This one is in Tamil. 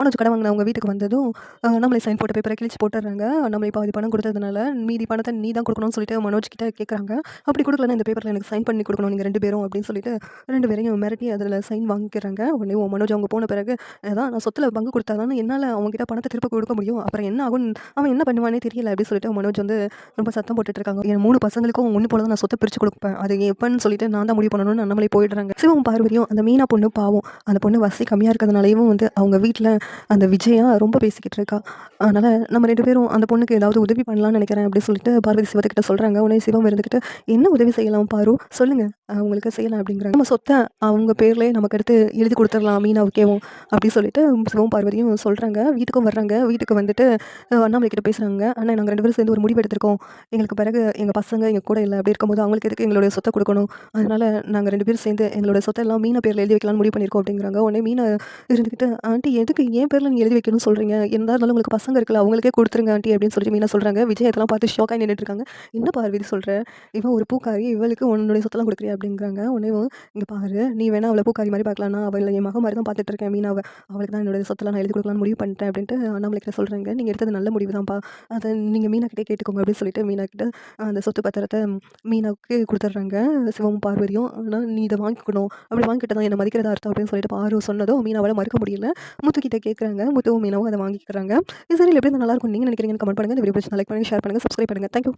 மனோஜ் கடை வாங்கின அவங்க வீட்டுக்கு வந்ததும் நம்மளே சைன் போட்ட பேப்பரை கிழிச்சு போட்டுறாங்க. நம்மளை பாதி பணம் கொடுத்ததுனால மீதி பணத்தை நீ தான் கொடுக்கணும்னு சொல்லிட்டு மனோஜ் கிட்ட கேட்குறாங்க அப்படி கொடுக்கலன்னா இந்த பேப்பரில் எனக்கு சைன் பண்ணி கொடுக்கணும் நீங்கள் ரெண்டு பேரும் அப்படின்னு சொல்லிட்டு ரெண்டு பேரையும் மிரட்டி அதில் சைன் வாங்கிக்கிறாங்க. உடனே உன் மனோஜ் அவங்க போன பிறகு அதான் நான் சொத்தில் பங்கு கொடுத்தாதான் என்னால் அவங்ககிட்ட பணத்தை திருப்பி கொடுக்க முடியும். அப்புறம் என்ன ஆகும்? அவன் என்ன பண்ணுவானே தெரியல அப்படின்னு சொல்லிட்டு மனோஜ் வந்து ரொம்ப சத்தம் போட்டுட்டு இருக்காங்க என் மூணு பசங்களுக்கும் ஒன்று போல தான் நான் சொத்தை பிரித்து கொடுப்பேன். அது எப்பன்னு சொல்லிட்டு நான் தான் முடிவு பண்ணணும்னு நம்மளே போயிடுறாங்க. சிவம் பார்வதியும் அந்த மீனா பொண்ணு பாவம். அந்த பொண்ணு வசதி கம்மியாக இருக்கிறதுனாலையும் வந்து அவங்க வீட்டில் அந்த விஜயா ரொம்ப பேசிக்கிட்டு இருக்கா. அதனால் நம்ம ரெண்டு பேரும் அந்த பொண்ணுக்கு ஏதாவது உதவி பண்ணலாம்னு நினைக்கிறேன் அப்படின்னு சொல்லிட்டு பார்வதி சிவத்துக்கிட்ட சொல்கிறாங்க உடனே சிவம் இருந்துக்கிட்டு என்ன உதவி செய்யலாம் பாரு சொல்லுங்கள் அவங்களுக்கு செய்யலாம் அப்படிங்கிறாங்க. நம்ம சொத்தை அவங்க பேர்லேயே நமக்கு எடுத்து எழுதி கொடுத்துடலாம் ஓகேவோ அப்படின்னு சொல்லிட்டு சிவம் பார்வதியும் சொல்கிறாங்க வீட்டுக்கும் வர்றாங்க. வீட்டுக்கு வந்துட்டு அண்ணாமலைக்கிட்ட அண்ணாமலை கிட்ட பேசுகிறாங்க அண்ணா நாங்கள் ரெண்டு பேரும் சேர்ந்து ஒரு முடிவு எடுத்திருக்கோம். எங்களுக்கு பிறகு எங்கள் பசங்க எங்கள் கூட இல்லை. அப்படி இருக்கும்போது அவங்களுக்கு எதுக்கு எங்களுடைய சொத்தை கொடுக்கணும்? அதனால் நாங்கள் ரெண்டு பேரும் சேர்ந்து எங்களோட சொத்தை எல்லாம் மீனை பேரில் எழுதி வைக்கலாம்னு முடிவு பண்ணியிருக்கோம் அப்படிங்கிறாங்க. உடனே மீனை இருந்துக்கிட்டு ஆண்டி எதுக்கு என் பேரில் நீங்கள் எழுதி வைக்கணும்னு சொல்கிறீங்க இருந்தாலும் உங்களுக்கு பசங்க இருக்குல்ல அவங்களுக்கே கொடுத்துருங்க ஆண்டி அப்படின்னு சொல்லிட்டு மீனா சொல்கிறாங்க விஜய் இதெல்லாம் பார்த்து ஷாக்காக நின்றுட்டு இருக்காங்க. என்ன பார்வதி சொல்கிற இவன் ஒரு பூக்காரி இவளுக்கு உன்னுடைய சொத்தெல்லாம் கொடுக்குறியா அப்படிங்கிறாங்க. உடனே இங்கே பாரு நீ வேணா அவளை பூக்காரி மாதிரி பார்க்கலாம். அவள் என் மக மாதிரி தான் பார்த்துட்டு இருக்கேன் மீனாவை. அவளுக்கு தான் என்னுடைய சொத்தெல்லாம் நான் எழுதி கொடுக்கலாம்னு முடிவு பண்ணிட்டேன் அப்படின்ட்டு அண்ணாமலைக்கிட்ட சொல்கிறாங்க நீங்கள் எடுத்தது நல்ல முடிவு தான்ப்பா அதை நீங்கள் மீனா கிட்டே கேட்டுக்கோங்க அப்படின்னு சொல்லிட்டு மீனாக்கிட்ட அந்த சொத்து பத்திரத்தை மீனாவுக்கு கொடுத்துட்றாங்க. சிவமும் பார்வதியும் ஆனால் நீ இதை வாங்கிக்கணும். அப்படி வாங்கிட்டு தான் என்னை மதிக்கிறதா அர்த்தம் அப்படின்னு சொல்லிட்டு பாரு சொன்னதும் மீனாவால் மறுக்க முடியல. முத்துக்கிட்ட கேட்குறாங்க முத்துவும் மீனவும் அதை வாங்கிக்கிறாங்க. இது சரி எப்படி இருந்தா நல்லா இருக்கும் நீங்கள் நினைக்கிறீங்கன்னு கமெண்ட் பண்ணுங்கள் இந்த வீடியோ பிடிச்சி லைக் பண்ணுங்கள் ஷேர் பண்ணுங்கள் சப்ஸ்கிரைப் பண்ணுங்கள் தேங்க்யூ